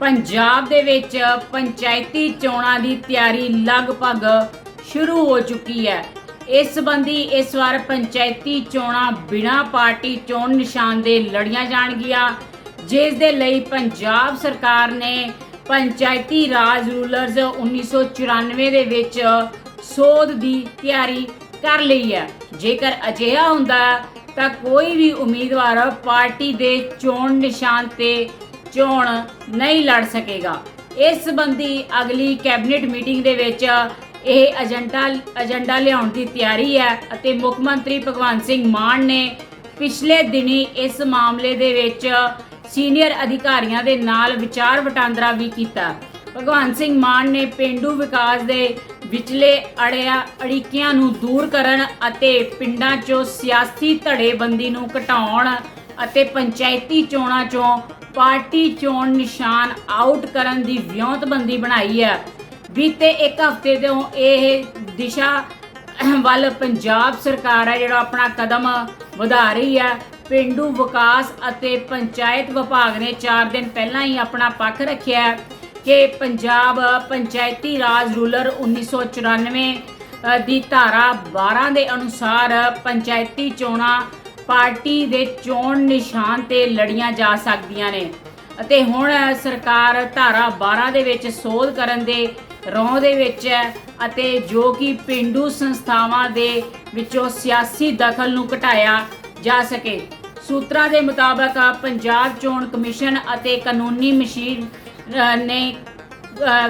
ਪੰਜਾਬ ਦੇ ਵਿੱਚ ਪੰਚਾਇਤੀ ਚੋਣਾਂ ਦੀ ਤਿਆਰੀ ਲਗਭਗ ਸ਼ੁਰੂ ਹੋ ਚੁੱਕੀ ਹੈ। ਇਸ ਸੰਬੰਧੀ ਇਸ ਵਾਰ ਪੰਚਾਇਤੀ ਚੋਣਾਂ ਬਿਨਾਂ ਪਾਰਟੀ ਚੋਣ ਨਿਸ਼ਾਨ ਦੇ ਲੜੀਆਂ ਜਾਣਗੀਆਂ। ਜਿਸ ਦੇ ਲਈ ਪੰਜਾਬ ਸਰਕਾਰ ਨੇ ਪੰਚਾਇਤੀ ਰਾਜ ਰੂਲਰਸ 1994 ਦੇ ਵਿੱਚ ਸੋਧ ਦੀ ਤਿਆਰੀ ਕਰ ਲਈ ਹੈ। ਜੇਕਰ ਅਜਿਹਾ ਹੁੰਦਾ ਤਾਂ ਕੋਈ ਵੀ ਉਮੀਦਵਾਰ ਪਾਰਟੀ ਦੇ ਚੋਣ ਨਿਸ਼ਾਨ ਤੇ ਚੋਣ ਨਹੀਂ ਲੜ ਸਕੇਗਾ। ਇਸ ਸੰਬੰਧੀ ਅਗਲੀ ਕੈਬਨਿਟ ਮੀਟਿੰਗ ਦੇ ਵਿੱਚ ਇਹ ਏਜੰਡਾ ਏਜੰਡਾ ਲਿਆਉਣ ਦੀ ਤਿਆਰੀ ਹੈ ਅਤੇ ਮੁੱਖ ਮੰਤਰੀ ਭਗਵੰਤ ਸਿੰਘ ਮਾਨ ਨੇ ਪਿਛਲੇ ਦਿਨੀ ਇਸ ਮਾਮਲੇ ਦੇ ਵਿੱਚ ਸੀਨੀਅਰ ਅਧਿਕਾਰੀਆਂ ਦੇ ਨਾਲ ਵਿਚਾਰ ਵਟਾਂਦਰਾ ਵੀ ਕੀਤਾ। ਭਗਵੰਤ ਸਿੰਘ ਮਾਨ ਨੇ ਪਿੰਡੂ ਵਿਕਾਸ ਦੇ ਵਿਚਲੇ ਅੜਿਆ, ਅੜਿੱਕਿਆਂ ਨੂੰ ਦੂਰ ਕਰਨ ਅਤੇ ਪਿੰਡਾਂ 'ਚੋਂ ਸਿਆਸੀ ਧੜੇਬੰਦੀ ਨੂੰ ਘਟਾਉਣ ਅਤੇ ਪੰਚਾਇਤੀ ਚੋਣਾਂ 'ਚੋਂ ਪਾਰਟੀ ਚੋਣ ਨਿਸ਼ਾਨ ਆਊਟ ਕਰਨ ਦੀ ਵਿਉਂਤਬੰਦੀ ਬਣਾਈ ਹੈ। ਬੀਤੇ ਇੱਕ ਹਫ਼ਤੇ ਤੋਂ ਇਹ ਦਿਸ਼ਾ ਵੱਲ ਪੰਜਾਬ ਸਰਕਾਰ ਹੈ ਜਿਹੜਾ ਆਪਣਾ ਕਦਮ ਵਧਾ ਰਹੀ ਹੈ। ਪਿੰਡੂ ਵਿਕਾਸ ਅਤੇ ਪੰਚਾਇਤ ਵਿਭਾਗ ਨੇ 4 ਦਿਨ ਪਹਿਲਾਂ ਹੀ ਆਪਣਾ ਪੱਖ ਰੱਖਿਆ ਹੈ ਕਿ ਪੰਜਾਬ ਪੰਚਾਇਤੀ ਰਾਜ ਰੂਲਰ 1994 ਅ, ਦੀ ਧਾਰਾ 12 ਦੇ ਅਨੁਸਾਰ ਪੰਚਾਇਤੀ ਚੋਣਾਂ ਪਾਰਟੀ ਦੇ ਚੋਣ ਨਿਸ਼ਾਨ ਤੇ ਲੜੀਆਂ ਜਾ ਸਕਦੀਆਂ ਨੇ। ਅਤੇ ਹੁਣ ਸਰਕਾਰ ਧਾਰਾ 12 ਦੇ ਵਿੱਚ ਸੋਧ ਕਰਨ ਦੇ ਰੌਂ ਦੇ ਵਿੱਚ ਹੈ ਅਤੇ ਜੋ ਕਿ ਪਿੰਡੂ ਸੰਸਥਾਵਾਂ ਦੇ ਵਿੱਚੋਂ ਸਿਆਸੀ ਦਖਲ ਨੂੰ ਘਟਾਇਆ ਜਾ ਸਕੇ। ਸੂਤਰਾਂ ਦੇ ਮੁਤਾਬਕ ਪੰਜਾਬ ਚੋਣ ਕਮਿਸ਼ਨ ਅਤੇ ਕਾਨੂੰਨੀ ਮਸ਼ੀਨ ਨੇ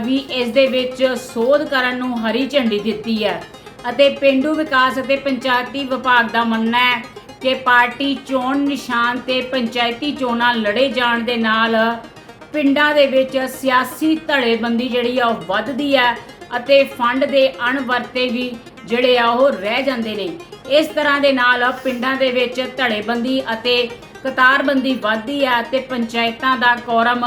ਵੀ ਇਸ ਦੇ ਵਿੱਚ ਸੋਧ ਕਰਨ ਨੂੰ ਹਰੀ ਝੰਡੀ ਦਿੱਤੀ ਹੈ। ਅਤੇ ਪਿੰਡੂ ਵਿਕਾਸ ਅਤੇ ਪੰਚਾਇਤੀ ਵਿਭਾਗ ਦਾ ਮੰਨਣਾ ਹੈ ਕਿ ਪਾਰਟੀ ਚੋਣ ਨਿਸ਼ਾਨ ਤੇ ਪੰਚਾਇਤੀ ਚੋਣਾਂ ਲੜੇ ਜਾਣ ਦੇ ਨਾਲ ਪਿੰਡਾਂ ਦੇ ਵਿੱਚ ਸਿਆਸੀ ਧੜੇਬੰਦੀ ਜਿਹੜੀ ਆ ਉਹ ਵੱਧਦੀ ਹੈ ਅਤੇ ਫੰਡ ਦੇ ਅਣਵਰਤੇ ਵੀ ਜਿਹੜੇ ਆ ਉਹ ਰਹਿ ਜਾਂਦੇ ਨੇ। ਇਸ ਤਰ੍ਹਾਂ ਦੇ ਨਾਲ ਪਿੰਡਾਂ ਦੇ ਵਿੱਚ ਧੜੇਬੰਦੀ ਅਤੇ ਕਤਾਰਬੰਦੀ ਵੱਧਦੀ ਹੈ ਤੇ ਪੰਚਾਇਤਾਂ ਦਾ ਕੋਰਮ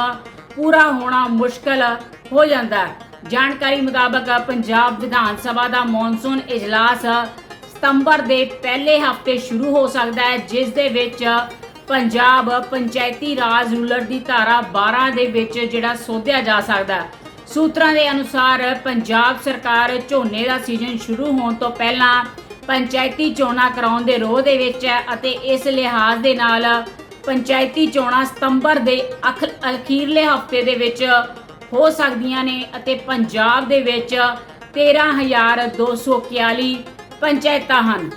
ਪੂਰਾ ਹੋਣਾ ਮੁਸ਼ਕਲ ਹੋ ਜਾਂਦਾ ਹੈ। ਜਾਣਕਾਰੀ ਮੁਤਾਬਕ ਪੰਜਾਬ ਵਿਧਾਨ ਸਭਾ ਦਾ ਮੌਨਸੂਨ ਇਜਲਾਸ ਸਤੰਬਰ ਦੇ ਪਹਿਲੇ ਹਫ਼ਤੇ ਸ਼ੁਰੂ ਹੋ ਸਕਦਾ ਹੈ, ਜਿਸ ਦੇ ਵਿੱਚ ਪੰਜਾਬ ਪੰਚਾਇਤੀ ਰਾਜ ਰੂਲਰ ਦੀ ਧਾਰਾ 12 ਦੇ ਵਿੱਚ ਜਿਹੜਾ ਸੋਧਿਆ ਜਾ ਸਕਦਾ ਸੂਤਰਾਂ ਦੇ ਅਨੁਸਾਰ ਪੰਜਾਬ ਸਰਕਾਰ ਝੋਨੇ ਦਾ ਸੀਜ਼ਨ ਸ਼ੁਰੂ ਹੋਣ ਤੋਂ ਪਹਿਲਾਂ ਪੰਚਾਇਤੀ ਚੋਣਾਂ ਕਰਾਉਣ ਦੇ ਰੋਹ ਦੇ ਵਿੱਚ ਹੈ ਅਤੇ ਇਸ ਲਿਹਾਜ਼ ਦੇ ਨਾਲ ਪੰਚਾਇਤੀ ਚੋਣਾਂ ਸਤੰਬਰ ਦੇ ਅਖ- ਅਖੀਰਲੇ ਹਫ਼ਤੇ ਦੇ ਵਿੱਚ ਹੋ ਸਕਦੀਆਂ ਨੇ ਅਤੇ ਪੰਜਾਬ ਦੇ ਵਿੱਚ 13241 ਪੰਚਾਇਤਾਂ ਹਨ।